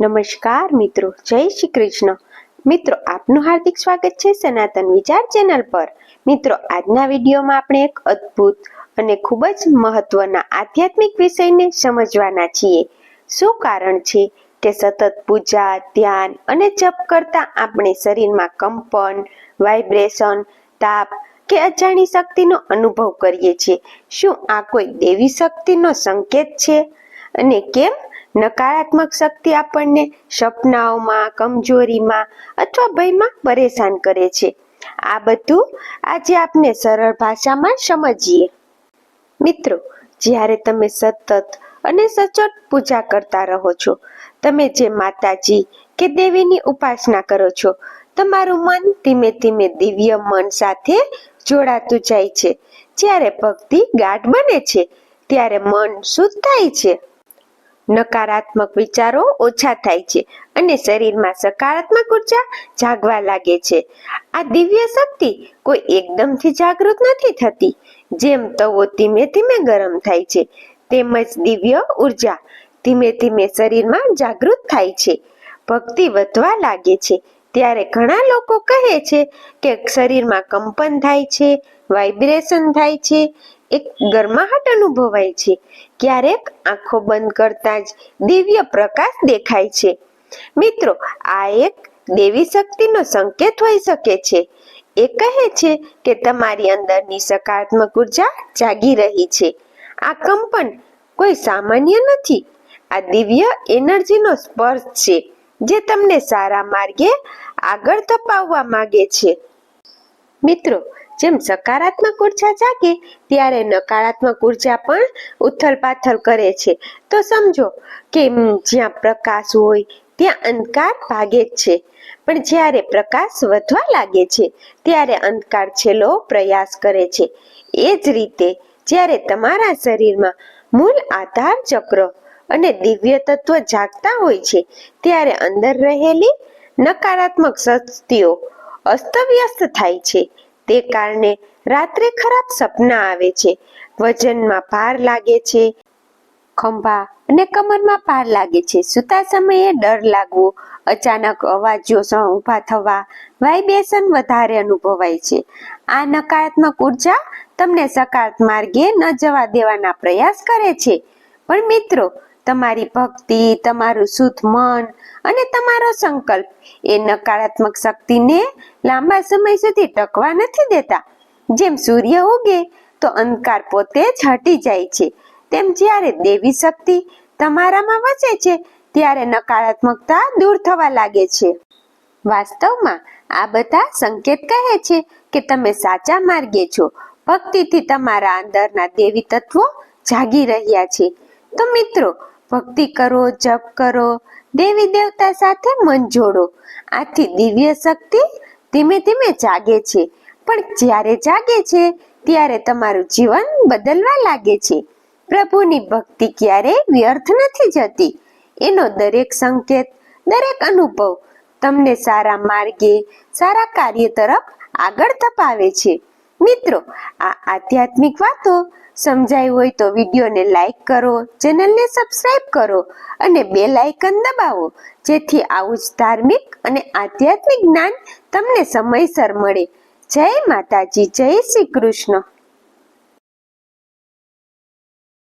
નમસ્કાર મિત્રો, જય શ્રી કૃષ્ણ. મિત્રો, આપનું હાર્દિક સ્વાગત છે સનાતન વિચાર ચેનલ પર. મિત્રો, આજના વિડીયોમાં આપણે એક અદ્ભુત અને ખૂબ જ મહત્વના આધ્યાત્મિક વિષયને સમજવાના છીએ. શું કારણ છે કે સતત પૂજા, ધ્યાન અને જપ કરતા આપણે શરીરમાં કંપન, વાઇબ્રેશન, તાપ કે અજાણી શક્તિનો અનુભવ કરીએ છીએ? શું આ કોઈ દેવી શક્તિનો સંકેત છે? અને કેમ નકારાત્મક શક્તિ આપણને સપનાઓમાં, કમજોરીમાં અથવા ભયમાં પરેશાન કરે છે. આ બધું આજે આપણે સરળ ભાષામાં સમજીએ. મિત્રો, જ્યારે તમે સતત અને સચોટ પૂજા કરતા રહો છો, તમે જે માતાજી કે દેવીની ઉપાસના કરો છો, તમારું મન ધીમે ધીમે દિવ્ય મન સાથે જોડાતું જાય છે. જ્યારે ભક્તિ ગાઢ બને છે, ત્યારે મન શુદ્ધ થાય છે. નકારાત્મક વિચારો ઓછા થાય છે અને શરીરમાં સકારાત્મક ઊર્જા જાગવા લાગે છે. આ દિવ્ય શક્તિ કોઈ એકદમથી જાગૃત નથી થતી. જેમ તવો ધીમે ધીમે ગરમ થાય છે, તેમજ દિવ્ય ઊર્જા ધીમે ધીમે શરીરમાં જાગૃત થાય છે. ભક્તિ વધવા લાગે છે ત્યારે ઘણા લોકો કહે છે કે શરીરમાં કંપન થાય છે વાઇબ્રેશન થાય છે, એક ગરમાહટ અનુભવાય છે. ક્યારેક આંખો બંધ કરતા જ દિવ્ય પ્રકાશ દેખાય છે. મિત્રો, આ એક દેવી શક્તિનો સંકેત હોઈ શકે છે. એ કહે છે કે તમારી અંદરની સકારાત્મક ઊર્જા જાગી રહી છે. આ કંપન કોઈ સામાન્ય નથી. આ દિવ્ય એનર્જીનો સ્પર્શ છે, જે તમને સારા માર્ગે આગળ ધપાવવા માંગે છે. મિત્રો, જેમ સકારાત્મક ઊર્જા જાગે, ત્યારે નકારાત્મક ઊર્જા પણ ઉથલ પાથલ કરે છે. તો સમજો કે જ્યાં પ્રકાશ હોય, ત્યાં અંધકાર ભાગે જ છે. પણ જ્યારે પ્રકાશ વધવા લાગે છે, ત્યારે અંધકાર છેલ્લો પ્રયાસ કરે છે. એ જ રીતે, જ્યારે તમારા શરીરમાં મૂળ આધાર ચક્ર અને દિવ્ય તત્વ જાગતા હોય છે, ત્યારે અંદર રહેલી નકારાત્મક શક્તિઓ અસ્તવ્યસ્ત થાય છે. તે કારણે રાત્રે ખરાબ સપના આવે છે. વજનમાં ભાર લાગે છે. ખંભા અને કમરમાં ભાર લાગે છે. સૂતા સમયે ડર લાગવો, અચાનક અવાજો ઊભા થવા, વાઇબ્રેશન વધારે અનુભવાય છે. આ નકારાત્મક ઊર્જા તમને સકારાત્મક માર્ગે ન જવા દેવાના પ્રયાસ કરે છે. પણ મિત્રો તમારી ભક્તિ, તમારું શુદ્ધ મન અને તમારો સંકલ્પ એ નકારાત્મક શક્તિને લાંબા સમય સુધી ટકવા નથી દેતા. જેમ સૂર્ય ઉગે, તો અંધકાર પોતે જ હટી જાય છે. તેમ જ્યારે દેવી શક્તિ તમારામાં વસે છે, ત્યારે નકારાત્મકતા દૂર થવા લાગે છે. વાસ્તવમાં આ બધા સંકેત કહે છે કે તમે સાચા માર્ગે છો. ભક્તિથી તમારા અંદરના દેવી તત્વો જાગી રહ્યા છે. તો મિત્રો ભક્તિ કરો, જપ કરો, દેવી દેવતા સાથે મન જોડો. આથી દિવ્ય શક્તિ ધીમે ધીમે જાગે છે. પણ જ્યારે જાગે છે, ત્યારે તમારું જીવન બદલવા લાગે છે. પ્રભુની ભક્તિ ક્યારેય વ્યર્થ નથી જતી. એનો દરેક સંકેત, દરેક અનુભવ તમને સારા માર્ગે, સારા કાર્ય તરફ આગળ ધપાવે છે. મિત્રો, આ આધ્યાત્મિક વાતો સમજાઈ હોય તો વિડીયોને લાઈક કરો, ચેનલને સબસ્ક્રાઇબ કરો અને બે લાઇકન દબાવો. જેથી આવું જ ધાર્મિક અને આધ્યાત્મિક જ્ઞાન તમને સમયસર મળે. જય માતાજી, જય શ્રી કૃષ્ણ.